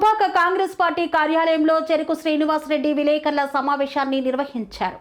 Dubbaka Congress party కార్యాలయంలో చెరుకు శ్రీనివాసరెడ్డి విలేకరుల సమావేశాన్ని నిర్వహించారు.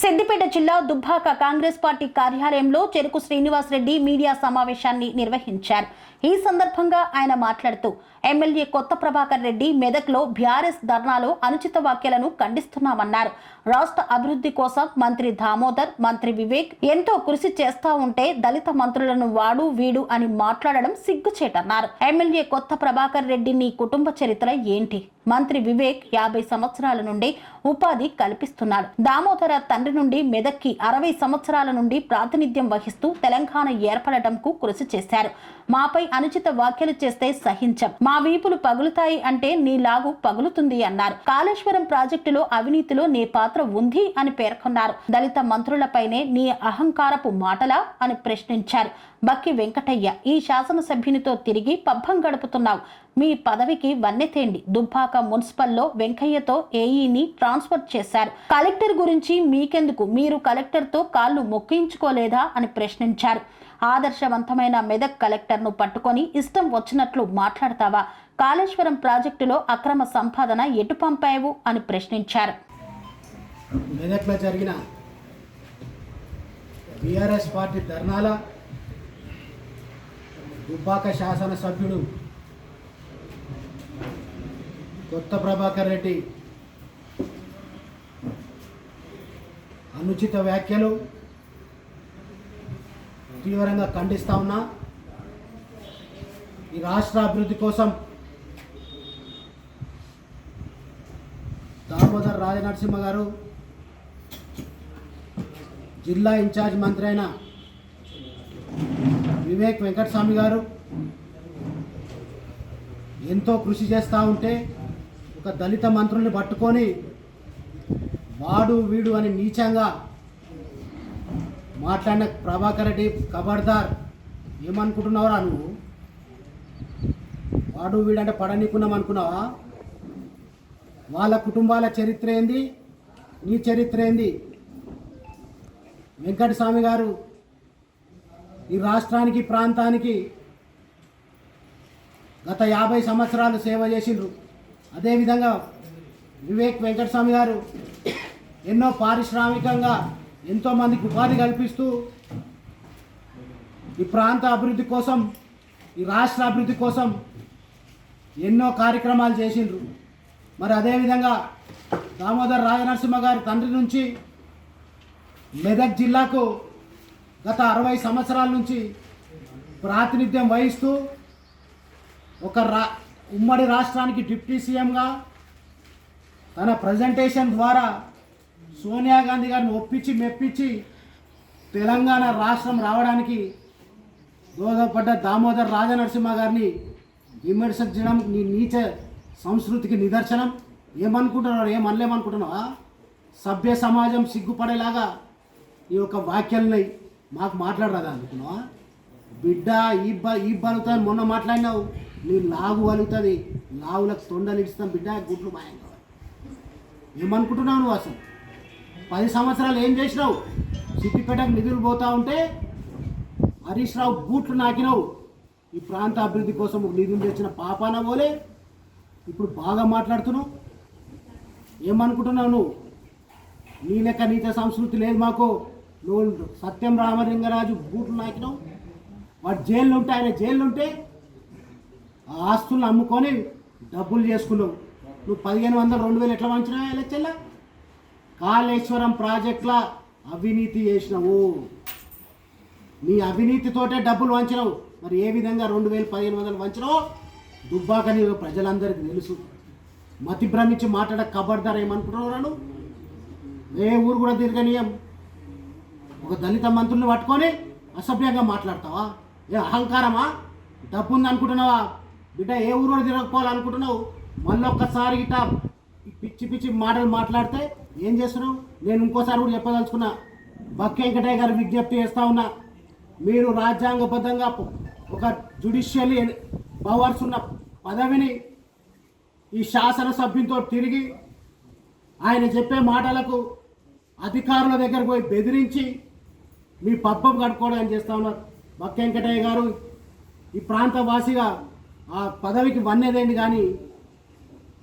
సిద్దిపేట జిల్లా దుబ్బాక కాంగ్రెస్ పార్టీ కార్యాలయంలో చెరుకు శ్రీనివాసరెడ్డి మీడియా సమావేశాన్ని నిర్వహించారు. ఈ సందర్భంగా ఆయన మాట్లాడుతూ ఎమ్మెల్యే కొత్త ప్రభాకర్ రెడ్డి మెదక్లో బీఆర్ఎస్ ధర్నాలో అనుచిత వ్యాఖ్యలను ఖండిస్తున్నామన్నారు. రాష్ట్ర అభివృద్ధి కోసం మంత్రి దామోదర్ మంత్రి వివేక్ ఎంతో కృషి చేస్తా ఉంటే దళిత మంత్రులను వాడు వీడు అని మాట్లాడడం సిగ్గుచేటన్నారు. ఎమ్మెల్యే కొత్త ప్రభాకర్ రెడ్డి నీ కుటుంబ చరిత్ర ఏంటి? మంత్రి వివేక్ యాభై సంవత్సరాల నుండి ఉపాధి కల్పిస్తున్నాడు దామోదర తండ్రి నుండి మెదక్కి అరవై సంవత్సరాల నుండి ప్రాతినిధ్యం వహిస్తూ తెలంగాణ ఏర్పడటంకు కృషి చేశారు. మాపై అనుచిత వ్యాఖ్యలు చేస్తే సహించం. మా వీపులు పగులుతాయి అంటే నీ లాగు పగులుతుంది అన్నారు. కాళేశ్వరం ప్రాజెక్టులో అవినీతిలో నీ పాత్ర ఉంది అని పేర్కొన్నారు. దళిత మంత్రులపైనే నీ అహంకారపు మాటలా అని ప్రశ్నించారు. బక్కి వెంకటయ్య ఈ శాసనసభ్యునితో తిరిగి పబ్బం గడుపుతున్నావు. మీ పదవికి వన్నెతేండి. దుబ్బాక మున్సిపల్లో వెంకయ్యతో ఏఈని ట్రాన్స్ఫర్ చేశారు. కలెక్టర్ గురించి మీకెందుకు? మీరు కలెక్టర్తో కాళ్ళు మొక్కించుకోలేదా? అని ప్రశ్నించారు. ఆదర్శవంతమైన మెదక్ కలెక్టర్ను పట్టుకొని ఇష్టం వచ్చినట్లు మాట్లాడతావా? కాళేశ్వరం ప్రాజెక్టులో అక్రమ సంపాదన ఎటు పంపావు? అని ప్రశ్నించారు. మెదక్లో జరిగిన బీఆర్ఎస్ పార్టీ ధర్నాల శాసన శాసనసభ్యుడు కొత్త ప్రభాకర్ రెడ్డి. అనుచిత వ్యాఖ్యలు తీవ్రంగా ఖండిస్తా ఉన్నా ఈ రాష్ట్ర అభివృద్ధి కోసం దామోదర్ రాజనరసింహ గారు జిల్లా ఇన్ఛార్జ్ మంత్రి అయిన వివేక్ వెంకటస్వామి గారు ఎంతో కృషి చేస్తూ ఉంటే ఒక దళిత మంత్రుల్ని పట్టుకొని వాడు వీడు అని నీచంగా మాట్లాడిన ప్రభాకర్ రెడ్డి కబర్దార్ ఏమనుకుంటున్నావురా నువ్వు? వాడు వీడు అంటే పడనీకున్నాం అనుకున్నావా? వాళ్ళ కుటుంబాల చరిత్ర ఏంది? నీ చరిత్ర ఏంది? వెంకటస్వామి గారు ఈ రాష్ట్రానికి ప్రాంతానికి గత యాభై సంవత్సరాలు సేవ చేసిండ్రు. అదేవిధంగా వివేక్ వెంకటస్వామి గారు ఎన్నో పారిశ్రామికంగా ఎంతోమందికి ఉపాధి కల్పిస్తూ ఈ ప్రాంత అభివృద్ధి కోసం ఈ రాష్ట్ర అభివృద్ధి కోసం ఎన్నో కార్యక్రమాలు చేసిండ్రు. మరి అదేవిధంగా దామోదర్ రాజనరసింహ గారి తండ్రి నుంచి మెదక్ జిల్లాకు గత అరవై సంవత్సరాల నుంచి ప్రాతినిధ్యం వహిస్తూ ఒక రా ఉమ్మడి రాష్ట్రానికి డిప్యూటీ సీఎంగా తన ప్రజెంటేషన్ ద్వారా సోనియా గాంధీ గారిని ఒప్పించి మెప్పించి తెలంగాణ రాష్ట్రం రావడానికి దోహదపడ్డ దామోదర్ రాజనరసింహ గారిని విమర్శించడం నీ నీచ సంస్కృతికి నిదర్శనం. ఏమనుకుంటున్నావు? ఏమనలేమనుకుంటున్నావా? సభ్య సమాజం సిగ్గుపడేలాగా ఈ యొక్క వాక్యాలని మాకు మాట్లాడరాదా అనుకున్నావా? బిడ్డ ఈ బ ఈ బలుగుతుంది మొన్న మాట్లాడినావు. నీ లాగు వలుగుతుంది. లాగులకు తొండలు ఇస్తాం బిడ్డ గుడ్లు మాయం కావాలి ఏమనుకుంటున్నావు నువ్వు అసలు? పది సంవత్సరాలు ఏం చేసినావు? సిద్దిపేటకు నిధులు పోతా ఉంటే హరీష్ రావు బూట్లు నాకినావు. ఈ ప్రాంత అభివృద్ధి కోసం నిధులు తెచ్చిన పాపాన పోలే. ఇప్పుడు బాగా మాట్లాడుతున్నావు. ఏమనుకుంటున్నావు నువ్వు? నీ లెక్క నీత సంస్కృతి లేదు మాకు. నువ్వు సత్యం రామలింగరాజు బూట్లు నాకినావు. వాడు జైల్లో ఉంటే ఆయన జైల్లో ఉంటే ఆ ఆస్తులను అమ్ముకొని డబ్బులు చేసుకున్నావు. నువ్వు పదిహేను వందలు రెండు వేలు ఎట్లా వంచినావు ఎలక్షన్లా కాళేశ్వరం ప్రాజెక్టుల అవినీతి చేసినావు. నీ అవినీతితోటే డబ్బులు వంచినావు మరి ఏ విధంగా రెండు వేలు పదిహేను వందలు వంచినావు దుబ్బాకని ప్రజలందరికీ తెలుసు. మతి భ్రమించి మాట్లాడ కబడ్దార్ ఏమనుకుంటున్నాను ఏ ఊరు కూడా తిరగనీయం. ఒక దళిత మంత్రుల్ని పట్టుకొని అసభ్యంగా మాట్లాడతావా? ఏ అహంకారమా? డబ్బు ఉంది అనుకుంటున్నావా బిడ్డ ఏ ఊరు తిరగకపోవాలనుకుంటున్నావు? మళ్ళీ ఒక్కసారి ఇట పిచ్చి పిచ్చి మాటలు మాట్లాడితే ఏం చేస్తున్నావు? నేను ఇంకోసారి కూడా చెప్పదలుచుకున్నా. బక్క వెంకటయ్య గారు విజ్ఞప్తి చేస్తా ఉన్నా. మీరు రాజ్యాంగబద్ధంగా ఒక జుడిషియల్ పవర్స్ ఉన్న పదవిని ఈ శాసనసభ్యులతో తిరిగి ఆయన చెప్పే మాటలకు అధికారుల దగ్గర పోయి బెదిరించి మీ పబ్బం కట్టుకోవడం చేస్తా ఉన్నారు? బక్క వెంకటయ్య గారు ఈ ప్రాంతవాసిగా ఆ పదవికి వన్నేదేంటి కానీ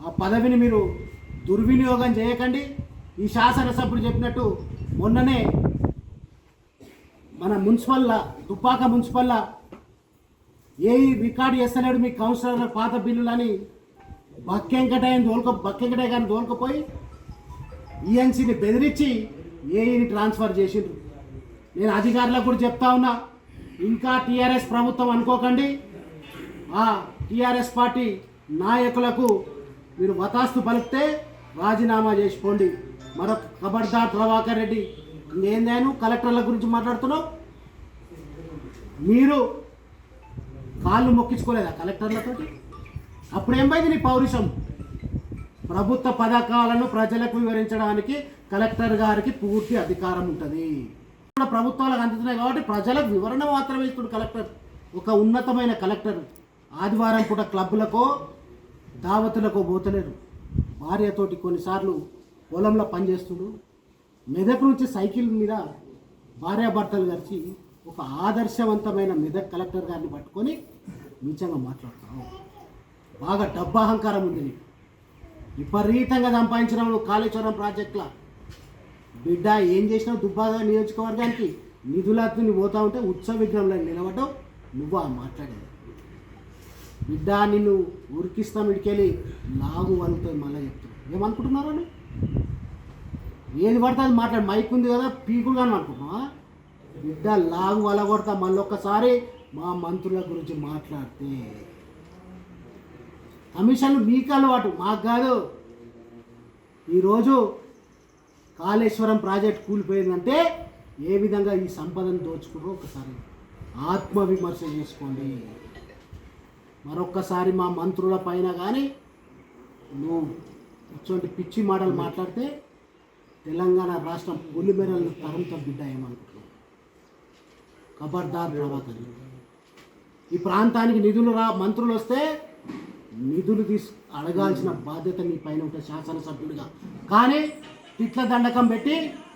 ఆ పదవిని మీరు దుర్వినియోగం చేయకండి. ఈ శాసనసభ్యుడు చెప్పినట్టు మొన్ననే మన మున్సిపల్లా దుబ్బాక మున్సిపల్లా ఏ రికార్డు చేస్తలేడు మీ కౌన్సిలర్ పాత బిల్లులని. బక్కెంకటయ్యని దోలుక బక్కెంకటయ్య గారిని దోలుకపోయి ఈఎన్సీని బెదిరించి ఏఈని ట్రాన్స్ఫర్ చేసిండ్రు. నేను అధికారులకు కూడా చెప్తా ఉన్నా. ఇంకా టీఆర్ఎస్ ప్రభుత్వం అనుకోకండి. ఆ టీఆర్ఎస్ పార్టీ నాయకులకు మీరు వతాస్తు పలికితే రాజీనామా చేసిపోండి మరొక ఖబర్దార్ ప్రభాకర్ రెడ్డి నేను కలెక్టర్ల గురించి మాట్లాడుతున్నావు మీరు కాళ్ళు మొక్కించుకోలేదా కలెక్టర్లతోటి? అప్పుడు ఏమైంది నీ పౌరుషం? ప్రభుత్వ పథకాలను ప్రజలకు వివరించడానికి కలెక్టర్ గారికి పూర్తి అధికారం ఉంటుంది. కూడా ప్రభుత్వాలకు అందుతున్నాయి కాబట్టి ప్రజలకు వివరణ మాత్రమే ఇస్తుడు కలెక్టర్. ఒక ఉన్నతమైన కలెక్టర్ ఆదివారం పూట క్లబ్లకో దావతులకో పోతలేరు భార్యతోటి కొన్నిసార్లు పొలంలో పనిచేస్తుడు. మెదక్ నుంచి సైకిల్ మీద భార్యాభర్తలు కలిసి ఒక ఆదర్శవంతమైన మెదక్ కలెక్టర్ గారిని పట్టుకొని నీచంగా మాట్లాడతావు బాగా డబ్బు అహంకారం ఉంది నీకు. విపరీతంగా సంపాదించిన కాళేశ్వరం ప్రాజెక్టులో. బిడ్డ ఏం చేసినావు దుబ్బాగా నియోజకవర్గానికి? నిధులతో నువ్వు పోతా ఉంటే ఉత్సవ విగ్రహంలో నిలబడ్డావు. నువ్వు ఆ మాట్లాడేది. బిడ్డ నిన్ను ఉరికిస్తాం ఇడికెళ్ళి లాగు వలుగుతుంది మళ్ళీ చెప్తాను ఏమనుకుంటున్నారా అని ఏది పడితే అది మాట్లాడు. మైక్ ఉంది కదా పీకులు కానీ అనుకుంటున్నావా? బిడ్డ లాగు వల కొడతా మళ్ళీ ఒక్కసారి మా మంత్రుల గురించి మాట్లాడితే. కమిషన్లు మీకు అలవాటు మాకు కాదు. ఈరోజు కాళేశ్వరం ప్రాజెక్ట్ కూలిపోయిందంటే ఏ విధంగా ఈ సంపదను దోచుకున్నారో ఒకసారి ఆత్మవిమర్శ చేసుకోండి. మరొక్కసారి మా మంత్రుల పైన కానీ నువ్వు ఇటువంటి పిచ్చి మాటలు మాట్లాడితే తెలంగాణ రాష్ట్రం పులిమెరలను తరంతో బిడ్డ ఏమనుకుంటున్నావు? ఖబర్దార్ ప్రభాకర్. ఈ ప్రాంతానికి నిధులు రా మంత్రులు వస్తే నిధులు తీసు అడగాల్సిన బాధ్యత మీ పైన ఉంటుంది శాసనసభ్యుడిగా. కానీ తిట్ల దండకం పెట్టి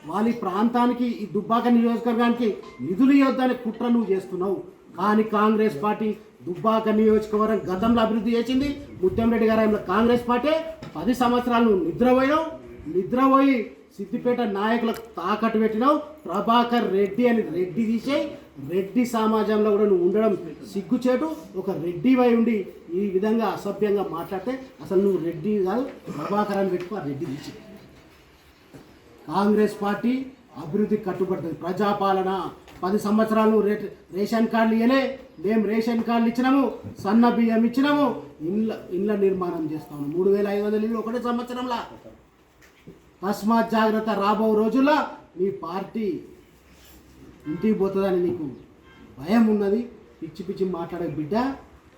వాళ్ళ ప్రాంతానికి ఈ దుబ్బాక నియోజకవర్గానికి నిధులు ఇవ్వద్దని కుట్ర నువ్వు చేస్తున్నావు. కానీ కాంగ్రెస్ పార్టీ దుబ్బాక నియోజకవర్గం గతంలో అభివృద్ధి చేసింది. ముత్యంరెడ్డి గారు కాంగ్రెస్ పార్టీ. పది సంవత్సరాలు నిద్రపోయావు. నిద్రపోయి సిద్దిపేట నాయకులకు తాకట్టు పెట్టినావు. ప్రభాకర్ రెడ్డి అని రెడ్డి తీసే రెడ్డి సమాజంలో కూడా నువ్వు ఉండడం సిగ్గుచేటు. ఒక రెడ్డి వై ఉండి ఈ విధంగా అసభ్యంగా మాట్లాడితే అసలు నువ్వు రెడ్డి కాదు ప్రభాకర్ అని పెట్టుకో రెడ్డి తీసే కాంగ్రెస్ పార్టీ అభివృద్ధి కట్టుబడుతుంది ప్రజాపాలన పది సంవత్సరాలు రే రేషన్ కార్డులు ఇవ్వలే మేము రేషన్ కార్డులు ఇచ్చినాము సన్న బియ్యం ఇచ్చినాము ఇండ్ల ఇండ్ల నిర్మాణం చేస్తాము. మూడు వేల ఐదు వందల ఇల్లు ఒకటే సంవత్సరంలా. తస్మాత్ జాగ్రత్త రాబో రోజుల్లో మీ పార్టీ ఇంటికి పోతుందని నీకు భయం ఉన్నది. పిచ్చి పిచ్చి మాట్లాడే బిడ్డ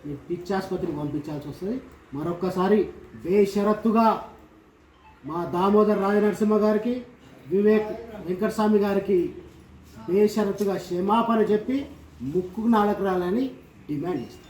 నీ పిచ్చి ఆసుపత్రికి పంపించాల్సి వస్తుంది. మరొక్కసారి బేషరత్తుగా మా దామోదర్ రాజనరసింహ గారికి వివేక్ వెంకటస్వామి గారికి బేషరతుగా క్షమాపణ చెప్పి ముక్కు నాలకు రాలని డిమాండ్ చేస్తారు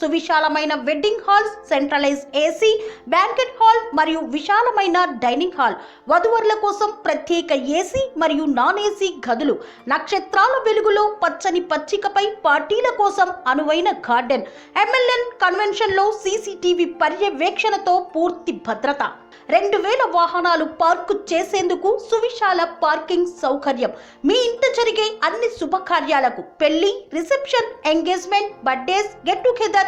సువిశాలమైన wedding halls centralise AC banquet hall మరియు విశాలమైన డైనింగ్ హాల్. వధువరుల కోసం ప్రత్యేక ఏసీ మరియు నాన్ ఏసీ గదులు. నక్షత్రాల వెలుగులో పచ్చని పచ్చికపై పార్టీల కోసం అనువైన గార్డెన్. ఎంఎల్ఎన్ కన్వెన్షన్లో సీసీటీవీ పర్యవేక్షణతో పూర్తి భద్రత. రెండు వేల వాహనాలు పార్కు చేసేందుకు సువిశాల పార్కింగ్ సౌకర్యం. మీ ఇంట జరిగే అన్ని శుభకార్యాలకు పెళ్ళి reception engagement birthdays get together